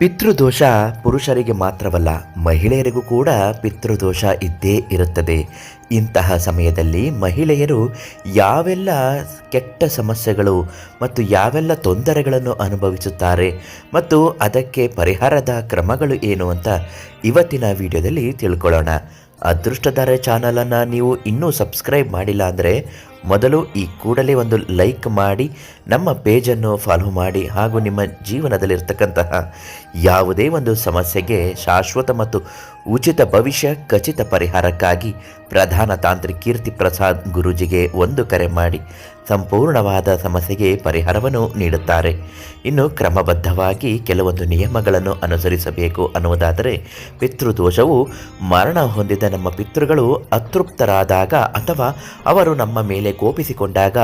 ಪಿತೃದೋಷ ಪುರುಷರಿಗೆ ಮಾತ್ರವಲ್ಲ, ಮಹಿಳೆಯರಿಗೂ ಕೂಡ ಪಿತೃದೋಷ ಇದ್ದೇ ಇರುತ್ತದೆ. ಇಂತಹ ಸಮಯದಲ್ಲಿ ಮಹಿಳೆಯರು ಯಾವೆಲ್ಲ ಕೆಟ್ಟ ಸಮಸ್ಯೆಗಳು ಮತ್ತು ಯಾವೆಲ್ಲ ತೊಂದರೆಗಳನ್ನು ಅನುಭವಿಸುತ್ತಾರೆ ಮತ್ತು ಅದಕ್ಕೆ ಪರಿಹಾರದ ಕ್ರಮಗಳು ಏನು ಅಂತ ಇವತ್ತಿನ ವಿಡಿಯೋದಲ್ಲಿ ತಿಳ್ಕೊಳ್ಳೋಣ. ಅದೃಷ್ಟಧಾರೆ ಚಾನಲನ್ನು ನೀವು ಇನ್ನೂ ಸಬ್ಸ್ಕ್ರೈಬ್ ಮಾಡಿಲ್ಲ ಅಂದರೆ ಮೊದಲು ಈ ಕೂಡಲೇ ಒಂದು ಲೈಕ್ ಮಾಡಿ, ನಮ್ಮ ಪೇಜನ್ನು ಫಾಲೋ ಮಾಡಿ ಹಾಗೂ ನಿಮ್ಮ ಜೀವನದಲ್ಲಿರ್ತಕ್ಕಂತಹ ಯಾವುದೇ ಒಂದು ಸಮಸ್ಯೆಗೆ ಶಾಶ್ವತ ಮತ್ತು ಉಚಿತ ಭವಿಷ್ಯ, ಖಚಿತ ಪರಿಹಾರಕ್ಕಾಗಿ ಪ್ರಧಾನ ತಾಂತ್ರಿಕ್ ಕೀರ್ತಿ ಪ್ರಸಾದ್ ಗುರೂಜಿಗೆ ಒಂದು ಕರೆ ಮಾಡಿ ಸಂಪೂರ್ಣವಾದ ಸಮಸ್ಯೆಗೆ ಪರಿಹಾರವನ್ನು ನೀಡುತ್ತಾರೆ. ಇನ್ನು ಕ್ರಮಬದ್ಧವಾಗಿ ಕೆಲವೊಂದು ನಿಯಮಗಳನ್ನು ಅನುಸರಿಸಬೇಕು ಅನ್ನುವುದಾದರೆ ಪಿತೃದೋಷವು ಮರಣ ಹೊಂದಿದ ನಮ್ಮ ಪಿತೃಗಳು ಅತೃಪ್ತರಾದಾಗ ಅಥವಾ ಅವರು ನಮ್ಮ ಮೇಲೆ ಕೋಪಿಸಿಕೊಂಡಾಗ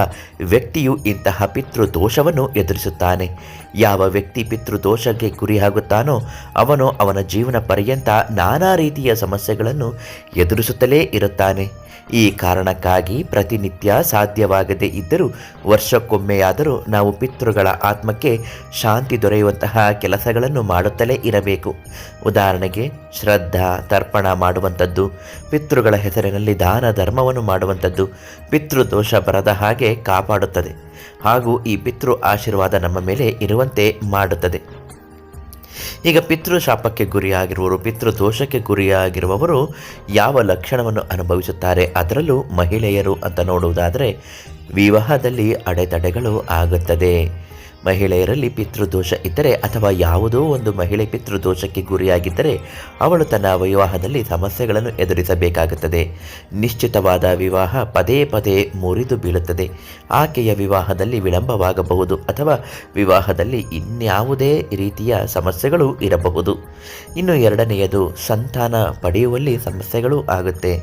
ವ್ಯಕ್ತಿಯು ಇಂತಹ ಪಿತೃದೋಷವನ್ನು ಎದುರಿಸುತ್ತಾನೆ. ಯಾವ ವ್ಯಕ್ತಿ ಪಿತೃದೋಷಕ್ಕೆ ಗುರಿಯಾಗುತ್ತಾನೋ ಅವನು ಅವನ ಜೀವನ ಪರ್ಯಂತ ನಾನಾ ರೀತಿಯ ಸಮಸ್ಯೆಗಳನ್ನು ಎದುರಿಸುತ್ತಲೇ ಇರುತ್ತಾನೆ. ಈ ಕಾರಣಕ್ಕಾಗಿ ಪ್ರತಿನಿತ್ಯ ಸಾಧ್ಯವಾಗದೇ ಇದ್ದರೂ ವರ್ಷಕ್ಕೊಮ್ಮೆಯಾದರೂ ನಾವು ಪಿತೃಗಳ ಆತ್ಮಕ್ಕೆ ಶಾಂತಿ ದೊರೆಯುವಂತಹ ಕೆಲಸಗಳನ್ನು ಮಾಡುತ್ತಲೇ ಇರಬೇಕು. ಉದಾಹರಣೆಗೆ, ಶ್ರದ್ಧಾ, ತರ್ಪಣ ಮಾಡುವಂಥದ್ದು, ಪಿತೃಗಳ ಹೆಸರಿನಲ್ಲಿ ದಾನ ಧರ್ಮವನ್ನು ಮಾಡುವಂಥದ್ದು ಪಿತೃದೋಷ ಬರದ ಹಾಗೆ ಕಾಪಾಡುತ್ತದೆ ಹಾಗೂ ಈ ಪಿತೃ ಆಶೀರ್ವಾದ ನಮ್ಮ ಮೇಲೆ ಇರುವಂತೆ ಮಾಡುತ್ತದೆ. ಈಗ ಪಿತೃಶಾಪಕ್ಕೆ ಗುರಿಯಾಗಿರುವವರು, ಪಿತೃದೋಷಕ್ಕೆ ಗುರಿಯಾಗಿರುವವರು ಯಾವ ಲಕ್ಷಣವನ್ನು ಅನುಭವಿಸುತ್ತಾರೆ ಅದರಲ್ಲೂ ಮಹಿಳೆಯರು ಅಂತ ನೋಡುವುದಾದರೆ ವಿವಾಹದಲ್ಲಿ ಅಡೆತಡೆಗಳು ಆಗುತ್ತದೆ. ಮಹಿಳೆಯರಲ್ಲಿ ಪಿತೃದೋಷ ಇದ್ದರೆ ಅಥವಾ ಯಾವುದೋ ಒಂದು ಮಹಿಳೆ ಪಿತೃದೋಷಕ್ಕೆ ಗುರಿಯಾಗಿದ್ದರೆ ಅವಳು ತನ್ನ ವಿವಾಹದಲ್ಲಿ ಸಮಸ್ಯೆಗಳನ್ನು ಎದುರಿಸಬೇಕಾಗುತ್ತದೆ. ನಿಶ್ಚಿತವಾದ ವಿವಾಹ ಪದೇ ಪದೇ ಮುರಿದು ಬೀಳುತ್ತದೆ. ಆಕೆಯ ವಿವಾಹದಲ್ಲಿ ವಿಳಂಬವಾಗಬಹುದು ಅಥವಾ ವಿವಾಹದಲ್ಲಿ ಇನ್ಯಾವುದೇ ರೀತಿಯ ಸಮಸ್ಯೆಗಳು ಇರಬಹುದು. ಇನ್ನು ಎರಡನೆಯದು, ಸಂತಾನ ಪಡೆಯುವಲ್ಲಿ ಸಮಸ್ಯೆಗಳು ಆಗುತ್ತೆ.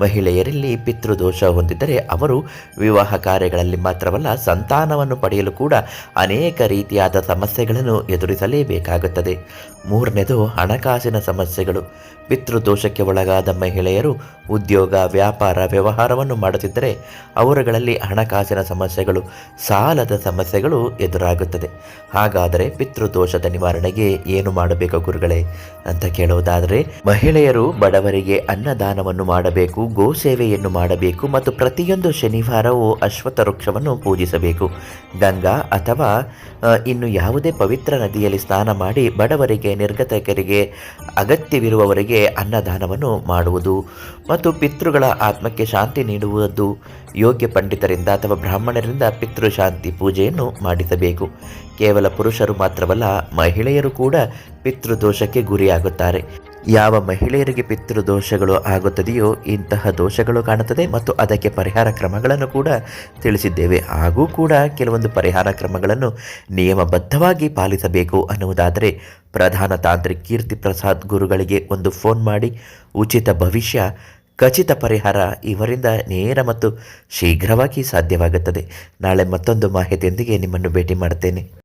ಮಹಿಳೆಯರಲ್ಲಿ ಪಿತೃದೋಷ ಹೊಂದಿದ್ದರೆ ಅವರು ವಿವಾಹ ಕಾರ್ಯಗಳಲ್ಲಿ ಮಾತ್ರವಲ್ಲ, ಸಂತಾನವನ್ನು ಪಡೆಯಲು ಕೂಡ ಅನೇಕ ರೀತಿಯಾದ ಸಮಸ್ಯೆಗಳನ್ನು ಎದುರಿಸಲೇಬೇಕಾಗುತ್ತದೆ. ಮೂರನೇದು ಹಣಕಾಸಿನ ಸಮಸ್ಯೆಗಳು. ಪಿತೃದೋಷಕ್ಕೆ ಒಳಗಾದ ಮಹಿಳೆಯರು ಉದ್ಯೋಗ, ವ್ಯಾಪಾರ, ವ್ಯವಹಾರವನ್ನು ಮಾಡುತ್ತಿದ್ದರೆ ಅವರುಗಳಲ್ಲಿ ಹಣಕಾಸಿನ ಸಮಸ್ಯೆಗಳು, ಸಾಲದ ಸಮಸ್ಯೆಗಳು ಎದುರಾಗುತ್ತದೆ. ಹಾಗಾದರೆ ಪಿತೃದೋಷದ ನಿವಾರಣೆಗೆ ಏನು ಮಾಡಬೇಕು ಗುರುಗಳೇ ಅಂತ ಕೇಳುವುದಾದರೆ, ಮಹಿಳೆಯರು ಬಡವರಿಗೆ ಅನ್ನದಾನವನ್ನು ಮಾಡಬೇಕು ಗೋ ಸೇವೆಯನ್ನು ಮಾಡಬೇಕು ಮತ್ತು ಪ್ರತಿಯೊಂದು ಶನಿವಾರವೂ ಅಶ್ವಥ ವೃಕ್ಷವನ್ನು ಪೂಜಿಸಬೇಕು. ಗಂಗಾ ಅಥವಾ ಇನ್ನು ಯಾವುದೇ ಪವಿತ್ರ ನದಿಯಲ್ಲಿ ಸ್ನಾನ ಮಾಡಿ ಬಡವರಿಗೆ, ನಿರ್ಗತಕರಿಗೆ, ಅಗತ್ಯವಿರುವವರಿಗೆ ಅನ್ನದಾನವನ್ನು ಮಾಡುವುದು ಮತ್ತು ಪಿತೃಗಳ ಆತ್ಮಕ್ಕೆ ಶಾಂತಿ ನೀಡುವುದು ಯೋಗ್ಯ ಪಂಡಿತರಿಂದ ಅಥವಾ ಬ್ರಾಹ್ಮಣರಿಂದ ಪಿತೃಶಾಂತಿ ಪೂಜೆಯನ್ನು ಮಾಡಿಸಬೇಕು. ಕೇವಲ ಪುರುಷರು ಮಾತ್ರವಲ್ಲ, ಮಹಿಳೆಯರು ಕೂಡ ಪಿತೃದೋಷಕ್ಕೆ ಗುರಿಯಾಗುತ್ತಾರೆ. ಯಾವ ಮಹಿಳೆಯರಿಗೆ ಪಿತೃದೋಷಗಳು ಆಗುತ್ತದೆಯೋ ಇಂತಹ ದೋಷಗಳು ಕಾಣುತ್ತದೆ ಮತ್ತು ಅದಕ್ಕೆ ಪರಿಹಾರ ಕ್ರಮಗಳನ್ನು ಕೂಡ ತಿಳಿಸಿದ್ದೇವೆ. ಹಾಗೂ ಕೂಡ ಕೆಲವೊಂದು ಪರಿಹಾರ ಕ್ರಮಗಳನ್ನು ನಿಯಮಬದ್ಧವಾಗಿ ಪಾಲಿಸಬೇಕು ಅನ್ನುವುದಾದರೆ ಪ್ರಧಾನ ತಾಂತ್ರಿಕ್ ಕೀರ್ತಿ ಪ್ರಸಾದ್ ಗುರುಗಳಿಗೆ ಒಂದು ಫೋನ್ ಮಾಡಿ, ಉಚಿತ ಭವಿಷ್ಯ, ಖಚಿತ ಪರಿಹಾರ, ಇವರಿಂದ ನೇರ ಮತ್ತು ಶೀಘ್ರವಾಗಿ ಸಾಧ್ಯವಾಗುತ್ತದೆ. ನಾಳೆ ಮತ್ತೊಂದು ಮಾಹಿತಿಯೊಂದಿಗೆ ನಿಮ್ಮನ್ನು ಭೇಟಿ ಮಾಡ್ತೇನೆ